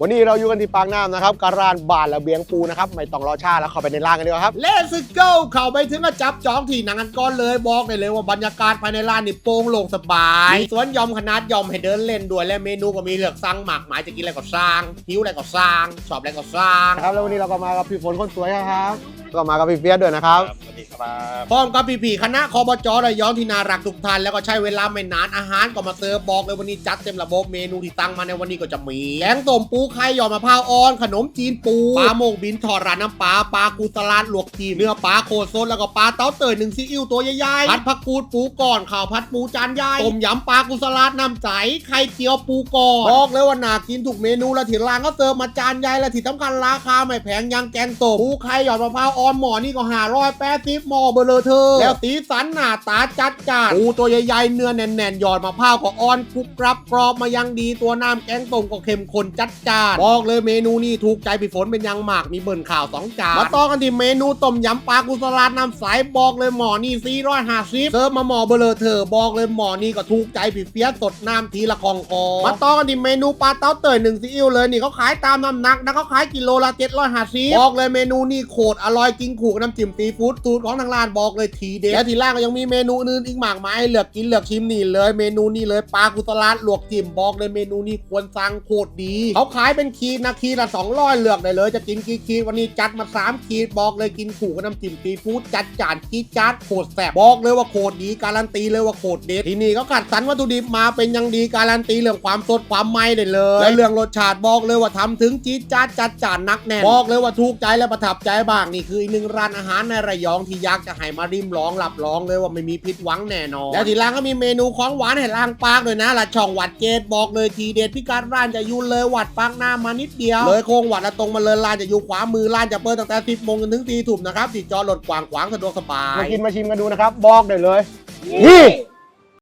วันนี้เราอยู่กันที่ปากน้ำนะครับการานบานระเบียงปูนะครับ ไม่ต้องรอช้าแล้วเข้าไปในร้านกันดีกว่าครับเลสโก้เข้าไปถึงก็จับจองที่หนังกันก่อนเลยบอกได้เลยว่าบรรยากาศภายในร้านนี่โปร่งโล่งสบายมีสวนหยอมขนาดหยอมให้เดินเล่นด้วยและเมนูก็มีเลือกสั่งหมากหมายจะกินอะไรก็สร้างหิวอะไรก็สร้างชอบอะไรก็สร้างนะครับแล้ววันนี้เราก็มากับพี่ฝนคนสวยครับ ก็มากับพี่เฟียสด้วยนะครับสวัส ดีครับพร้อมกับพี่ๆคณะคอบจระยองที่น่ารักทุกท่านแล้วก็ใช้เวลาไม่นานอาหารก็มาเสิร์ฟบอกเลยวันนี้จัดเต็มระบบเมนูที่ตั้งมาในวันนี้ก็จะมีแกงต้มปูไข่หยอดมะพร้าวอ่อน ขนมจีนปูปลาโมงบินทอดราดน้ำปลาปลากูสลาดลวกจีเนื้อปลาโคตรสดแล้วก็ปลาเต้าเตยหนึ่งซีอิ๊วตัวใหญ่ๆผัดผักกูดปูก่อนข้าวผัดปูจานใหญ่ต้มยำปลากูสลาดน้ำใสไข่เจียวปูก่อนบอกเลยว่าน่ากินทุกเมนูและที่ร้านก็เสิร์ฟมาจานใหญ่และที่สำคัญราคาไม่แพงยังแกงต้มปูไข่หยอดมะพร้าวอ่อนหมอนี่ก็ห้าร้อยแปดสิบหมอเบลอเธอแล้วสีสันหน้าตาจัดจ้านปูตัวใหญ่ๆเนื้อแน่นๆหยอดมะพร้าวก็อ่อนกรุบกรับกรอบมายังดีตัวน้ำแกงต้มก็เข้มข้นจัดจ้านบอกเลยเมนูนี้ถูกใจพี่ฝนเป็นอยังมากมีเบิ่นข่าวสองจานมาต่อกันที่เมนูต้มยำปลากุสลาดน้ำใสบอกเลยหมอนี่450เซิร์ฟมาหมอเบลอเธอบอกเลยหมอนี่ก็ถูกใจพี่เฟียสดน้ำทีละคองคอมาต่อกันที่เมนูปลาเต้าเตยหนึ่งซีอิ๊วเลยนี่เขาขายตามน้ำหนักนะเขาขายกิโลละ750บอกเลยเมนูนี่โคตรอร่อยกินขู่กับน้ำจิ้มซีฟู้ดสูรของทางร้านบอกเลยทีเด็ดและทีล่างก็ยังมีเมนูอื่นอีกมากมายให้เลือกกินเลือกชิมนี่เลยเมนูนี่เลยปลากุสลาดลวกจิ้มบอกเลยเมนูนี้ควรสั่งโคตรดีเขาขายเป็นขีดนะขีดละ200เลือกได้เลยจะกินกี่ขีดวันนี้จัดมา3ขีดบอกเลยกินขู่กับน้ำจิ้มซีฟู้ดจัดจานจี๊ดจ๊าดโคตรแซ่บบอกเลยว่าโคตรดีการันตีเลยว่าโคตรเด็ดที่นี่เขาคัดสรรวัตถุดิบมาเป็นอยังดีการันตีเรื่องความสดความไหม้ได้เลยและเรื่องรสชาติบอกเลยว่าทำถึงจี๊ดจ๊าดจัดจานนักแน่นบอกเลยว่าถูกใจและประทับใจบ้างนี่คืออีกหนึ่งร้านอาหารในระยองที่อยากจะให้มาริมลองหลับลองเลยว่าไม่มีผิดหวังแน่นอนแล้วที่ร้านก็มีเมนูของหวานให้ล้างปากด้วยนะละช่องวัดเกตบอกเลยทีเด็ดพิการร้านจะอยู่เลยวัดปากหน้ามานิดเดียวเลยโค้งวัดและตรงมาเลยร้านจะอยู่ขวามือร้านจะเปิดตั้งแต่10โมงจนถึง4ทุ่มนะครับที่จอดรถกว้างขวางสะดวกสบายมากินมาชิมกันดูนะครับบอกได้เลยนี่